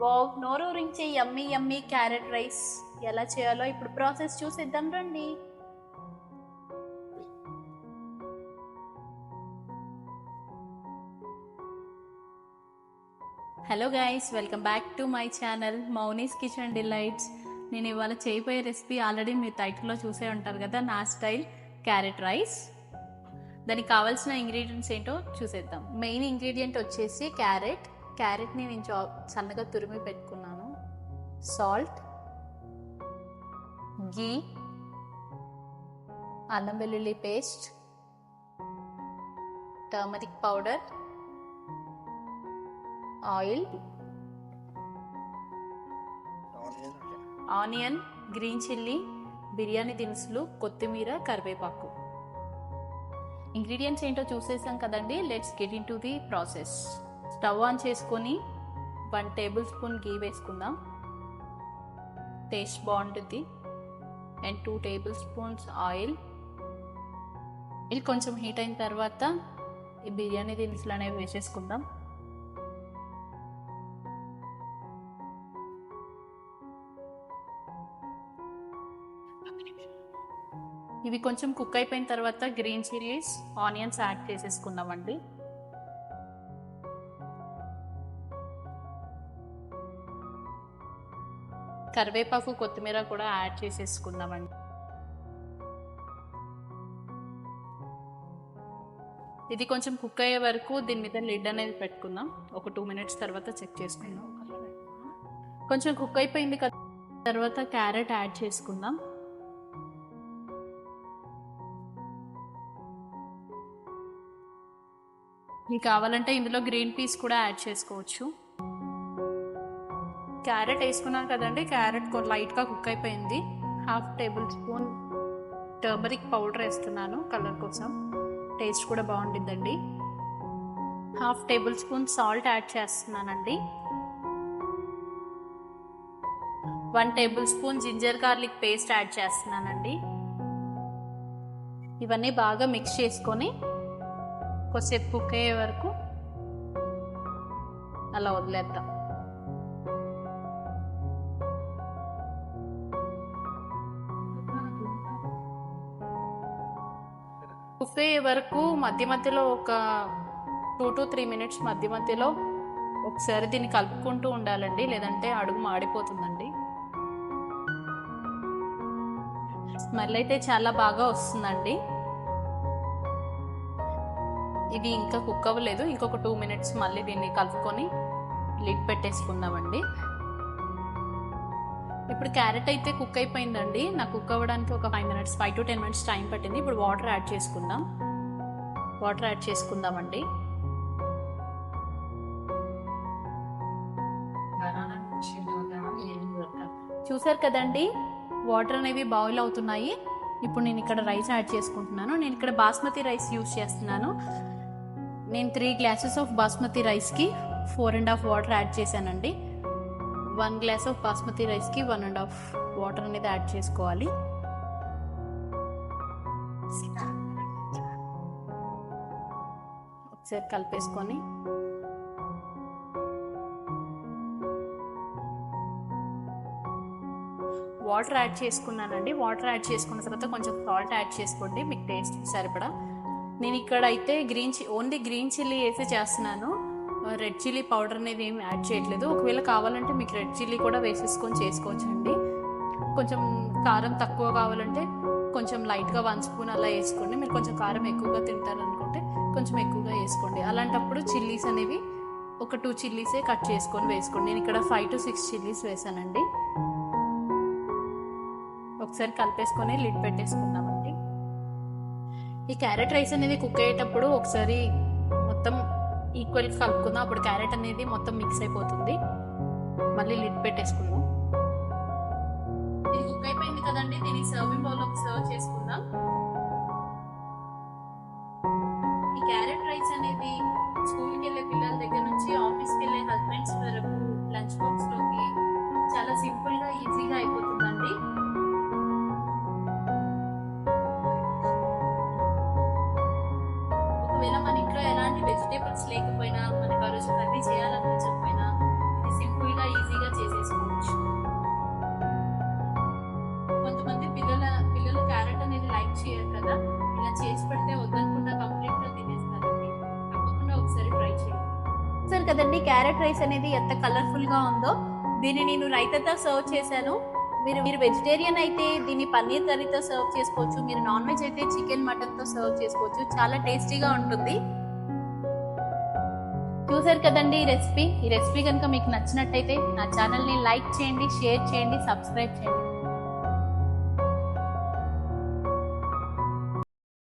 Wow నోరూరించే yummy yummy carrot rice ఎలా చేయాలో ఇప్పుడు ప్రాసెస్ చూసేద్దాం రండి. Hello guys welcome back to my channel Mouni's kitchen delights. నేను ఇవాళ చేయబోయే రెసిపీ ఆల్రెడీ మీరు టైటిల్లో చూసే ఉంటారు కదా నా స్టైల్ క్యారెట్ రైస్. దానికి కావాల్సిన ఇంగ్రీడియంట్స్ ఏంటో చూసేద్దాం. మెయిన్ ఇంగ్రీడియంట్ వచ్చేసి క్యారెట్ క్యారెట్ని నేను చా- సన్నగా తురిమి పెట్టుకున్నాను. సాల్ట్ గీ అల్లం వెల్లుల్లి paste turmeric powder oil onion green chilli biryani దినుసులు కొత్తిమీర కరివేపాకు. ఇంగ్రీడియంట్స్ ఏంటో చూసేసాం కదండి. Let's get into the process stove on చేసుకొని వన్ టేబుల్ స్పూన్ గీ వేసుకుందాం. టేస్ట్ బాగుంటుంది. And two tablespoons oil. ఇది కొంచెం హీట్ అయిన తర్వాత ఈ బిర్యానీ దినుసులు అనేవి వేసేసుకుందాం. ఇవి కొంచెం కుక్ అయిపోయిన తర్వాత గ్రీన్ చిల్లీస్ ఆనియన్స్ యాడ్ చేసేసుకుందామండి. కరివేపాకు కొత్తిమీర కూడా యాడ్ చేసేసుకుందామండి. ఇది కొంచెం కుక్ అయ్యే వరకు దీని మీద లిడ్ అనేది పెట్టుకుందాం. ఒక టూ మినిట్స్ తర్వాత చెక్ చేసుకుందాం. కొంచెం కుక్ అయిపోయింది కదా తర్వాత క్యారెట్ యాడ్ చేసుకుందాం. మీకు కావాలంటే ఇందులో గ్రీన్ పీస్ కూడా యాడ్ చేసుకోవచ్చు. క్యారెట్ వేసుకున్నాను కదండి. క్యారెట్ లైట్గా కుక్ అయిపోయింది. Half tablespoon turmeric powder వేస్తున్నాను కలర్ కోసం. టేస్ట్ కూడా బాగుంటుందండి half tablespoon salt add చేస్తున్నానండి. One tablespoon ginger garlic paste add చేస్తున్నానండి. ఇవన్నీ బాగా మిక్స్ చేసుకొని కొద్దిసేపు కుక్ అయ్యే వరకు అలా వదిలేద్దాం. కుఫే వరకు మధ్య మధ్యలో ఒక టూ టు త్రీ మినిట్స్ మధ్య మధ్యలో ఒకసారి దీన్ని కలుపుకుంటూ ఉండాలండి లేదంటే అడుగు మాడిపోతుందండి. స్మెల్ అయితే చాలా బాగా వస్తుందండి. ఇది ఇంకా కుక్ అవ్వలేదు ఇంకొక టూ మినిట్స్ మళ్ళీ దీన్ని కలుపుకొని లిడ్ పెట్టేసుకుందామండి. ఇప్పుడు క్యారెట్ అయితే కుక్ అయిపోయిందండి. నాకు కుక్ అవ్వడానికి ఒక five minutes five to ten minutes time పట్టింది. ఇప్పుడు వాటర్ యాడ్ చేసుకుందాం. వాటర్ యాడ్ చేసుకుందామండి. చూసారు కదండి వాటర్ అనేవి బాయిల్ అవుతున్నాయి. ఇప్పుడు నేను ఇక్కడ రైస్ యాడ్ చేసుకుంటున్నాను. నేను ఇక్కడ బాస్మతి రైస్ యూస్ చేస్తున్నాను. నేను త్రీ గ్లాసెస్ ఆఫ్ బాస్మతి రైస్కి four and half water add చేశానండి. వన్ గ్లాస్ ఆఫ్ బాస్మతి రైస్కి వన్ అండ్ హాఫ్ వాటర్ అనేది యాడ్ చేసుకోవాలి. ఒకసారి కలిపేసుకొని. వాటర్ యాడ్ చేసుకున్నానండి. వాటర్ యాడ్ చేసుకున్న తర్వాత కొంచెం సాల్ట్ యాడ్ చేసుకోండి. మీకు టేస్ట్ సరిపడా. నేను ఇక్కడ అయితే గ్రీన్ చి ఓన్లీ గ్రీన్ చిల్లీ వేసి చేస్తున్నాను. రెడ్ చిల్లీ పౌడర్ అనేది ఏమి యాడ్ చేయట్లేదు. ఒకవేళ కావాలంటే మీకు రెడ్ చిల్లీ కూడా వేసేసుకొని చేసుకోవచ్చండి. కొంచెం కారం తక్కువ కావాలంటే కొంచెం లైట్గా వన్ స్పూన్ అలా వేసుకోండి. మీరు కొంచెం కారం ఎక్కువగా తింటారనుకుంటే కొంచెం ఎక్కువగా వేసుకోండి. అలాంటప్పుడు చిల్లీస్ అనేవి ఒక టూ చిల్లీసే కట్ చేసుకొని వేసుకోండి. నేను ఇక్కడ ఫైవ్ టు సిక్స్ చిల్లీస్ వేసానండి. ఒకసారి కలిపేసుకొని లిడ్ పెట్టేసుకుందామండి. ఈ క్యారెట్ రైస్ అనేది కుక్ అయ్యేటప్పుడు ఒకసారి మొత్తం ఈక్వల్ కలుపుకుందాం. అప్పుడు క్యారెట్ అనేది మొత్తం మిక్స్ అయిపోతుంది. మళ్ళీ లిడ్ పెట్టేసుకుందాం. ఇది కుక్ అయిపోయింది కదండి. దీన్ని సర్వింగ్ బౌల్లోకి సర్వ్ చేసుకుందాం. కదండి క్యారెట్ రైస్ అనేది ఎంత కలర్ఫుల్గా ఉందో. దీన్ని నేను రైతాతో సర్వ్ చేశాను. మీరు మీరు వెజిటేరియన్ అయితే దీన్ని పన్నీర్ కర్రీతో సర్వ్ చేసుకోవచ్చు. మీరు నాన్ వెజ్ అయితే చికెన్ మటన్తో సర్వ్ చేసుకోవచ్చు. చాలా టేస్టీగా ఉంటుంది. చూసారు కదండి ఈ రెసిపీ? ఈ రెసిపీ కనుక మీకు నచ్చినట్టయితే నా ఛానల్ని లైక్ చేయండి షేర్ చేయండి సబ్స్క్రైబ్ చేయండి.